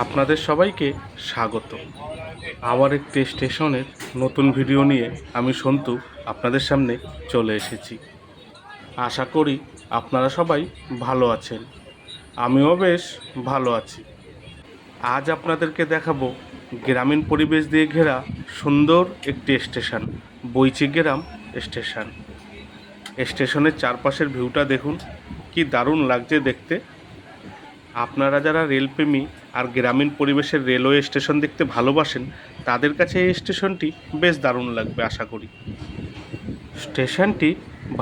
আপনাদের সবাইকে স্বাগত। আবার একটি স্টেশনের নতুন ভিডিও নিয়ে আমি সন্তু আপনাদের সামনে চলে এসেছি। আশা করি আপনারা সবাই ভালো আছেন। আমিও বেশ ভালো আছি। আজ আপনাদেরকে দেখাবো গ্রামীণ পরিবেশ দিয়ে ঘেরা সুন্দর একটি স্টেশন বইচিগ্রাম স্টেশন। স্টেশনের চারপাশের ভিউটা দেখুন, কি দারুণ লাগছে দেখতে। আপনারা যারা রেলপ্রেমী আর গ্রামীণ পরিবেশের রেলওয়ে স্টেশন দেখতে ভালোবাসেন, তাদের কাছে এই স্টেশনটি বেশ দারুণ লাগবে আশা করি। স্টেশনটি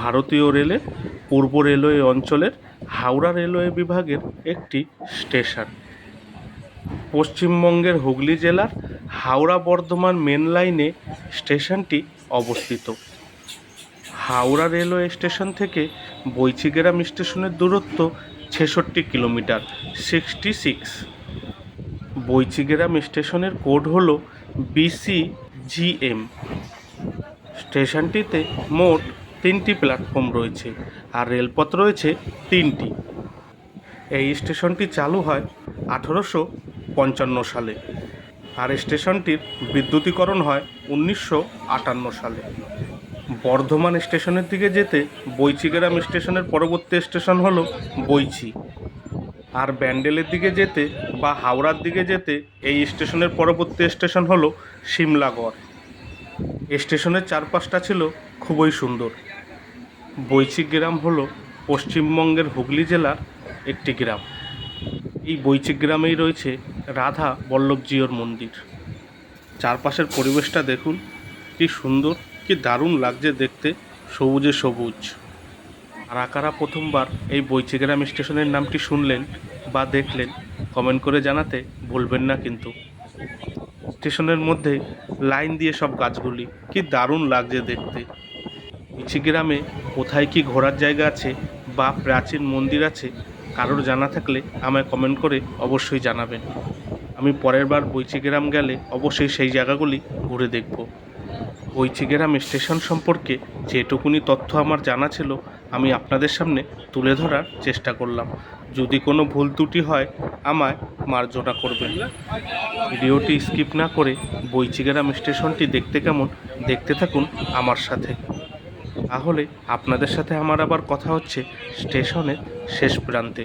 ভারতীয় রেলের পূর্ব রেলওয়ে অঞ্চলের হাওড়া রেলওয়ে বিভাগের একটি স্টেশন। পশ্চিমবঙ্গের হুগলি জেলার হাওড়া বর্ধমান মেন লাইনে স্টেশনটি অবস্থিত। হাওড়া রেলওয়ে স্টেশন থেকে বৈচিগ্রাম স্টেশনের দূরত্ব ছেষট্টি কিলোমিটার সিক্সটি সিক্স বৈচিগ্রাম স্টেশনের কোড হল বিসি জিএম স্টেশনটিতে মোট তিনটি প্ল্যাটফর্ম রয়েছে আর রেলপথ রয়েছে তিনটি। এই স্টেশনটি চালু হয় আঠেরোশো পঞ্চান্ন সালে আর স্টেশনটির বিদ্যুতীকরণ হয় উনিশশো আটান্ন সালে। বর্ধমান স্টেশনের দিকে যেতে বৈচিগ্রাম স্টেশনের পরবর্তী স্টেশন হলো বৈচি। আর ব্যান্ডেলের দিকে যেতে বা হাওড়ার দিকে যেতে এই স্টেশনের পরবর্তী স্টেশন হলো সিমলাগড় স্টেশনের চারপাশটা ছিল খুবই সুন্দর। বৈচি গ্রাম হলো পশ্চিমবঙ্গের হুগলি জেলার একটি গ্রাম। এই বৈচি গ্রামেই রয়েছে রাধা বল্লভজিওর মন্দির। চারপাশের পরিবেশটা দেখুন, কি সুন্দর, কি দারুণ লাগছে দেখতে, সবুজে সবুজ। কারা কারা প্রথমবার এই বৈচিগ্রাম স্টেশনের নামটি শুনলেন বা দেখলেন কমেন্ট করে জানাতে ভুলবেন না কিন্তু। স্টেশনের মধ্যে লাইন দিয়ে সব গাছগুলি কি দারুণ লাগছে দেখতে। গ্রামে কোথায় কি ঘোরার জায়গা আছে বা প্রাচীন মন্দির আছে, কারোর জানা থাকলে আমায় কমেন্ট করে অবশ্যই জানাবেন। আমি পরের বার বৈচিগ্রাম গেলে অবশ্যই সেই জায়গাগুলি ঘুরে দেখব। বৈচিগ্রাম স্টেশন সম্পর্কে যেটুকুনি তথ্য আমার জানা ছিল, আমি আপনাদের সামনে তুলে ধরার চেষ্টা করলাম। যদি কোনো ভুল ত্রুটি হয়, আমায় মার্জনা করবেন। ভিডিওটি স্কিপ না করে বৈচিগ্রাম স্টেশনটি দেখতে কেমন, দেখতে থাকুন আমার সাথে। তাহলে আপনাদের সাথে আমার আবার কথা হচ্ছে স্টেশনের শেষ প্রান্তে।